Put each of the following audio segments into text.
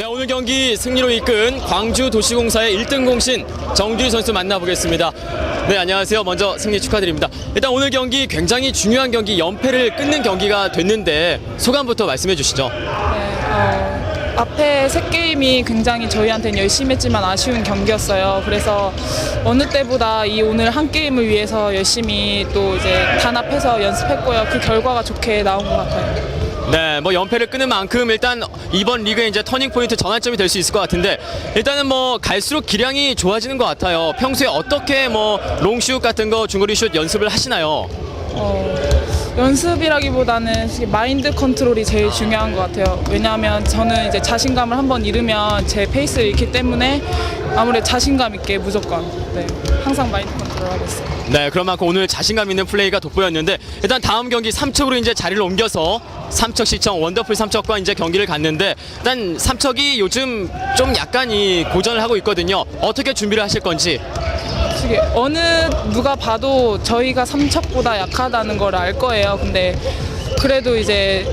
네, 오늘 경기 승리로 이끈 광주 도시공사의 1등 공신 정규리 선수 만나보겠습니다. 네, 안녕하세요. 먼저 승리 축하드립니다. 일단 오늘 경기 굉장히 중요한 경기, 연패를 끊는 경기가 됐는데 소감부터 말씀해 주시죠. 네, 어, 앞에 세 게임이 굉장히 저희한테는 열심히 했지만 아쉬운 경기였어요. 그래서 어느 때보다 이 오늘 한 게임을 위해서 열심히 또 이제 단합해서 연습했고요. 그 결과가 좋게 나온 것 같아요. 네, 뭐 연패를 끊은 만큼 일단 이번 리그의 이제 터닝 포인트 전환점이 될 수 있을 것 같은데 일단은 뭐 갈수록 기량이 좋아지는 것 같아요. 평소에 어떻게 뭐 롱슛 같은 거 중거리 슛 연습을 하시나요? 어, 연습이라기보다는 마인드 컨트롤이 제일 중요한 것 같아요. 왜냐하면 저는 이제 자신감을 한번 잃으면 제 페이스를 잃기 때문에 아무래도 자신감 있게 무조건 네, 항상 마인드 컨트롤 하고 있어요. 네, 그런 만큼 오늘 자신감 있는 플레이가 돋보였는데 일단 다음 경기 삼척으로 이제 자리를 옮겨서 삼척 시청 원더풀 삼척과 이제 경기를 갔는데 일단 삼척이 요즘 좀 약간 이 고전을 하고 있거든요. 어떻게 준비를 하실 건지. 솔직히 어느 누가 봐도 저희가 삼척보다 약하다는 걸 알 거예요. 근데 그래도 이제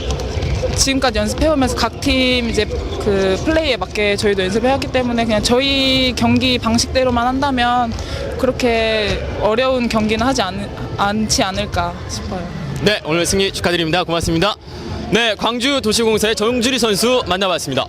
지금까지 연습해오면서 각 팀 이제 그 플레이에 맞게 저희도 연습해왔기 때문에 그냥 저희 경기 방식대로만 한다면 그렇게 어려운 경기는 하지 않, 않지 않을까 싶어요. 네, 오늘 승리 축하드립니다. 고맙습니다. 네, 광주 도시공사의 정주리 선수 만나봤습니다.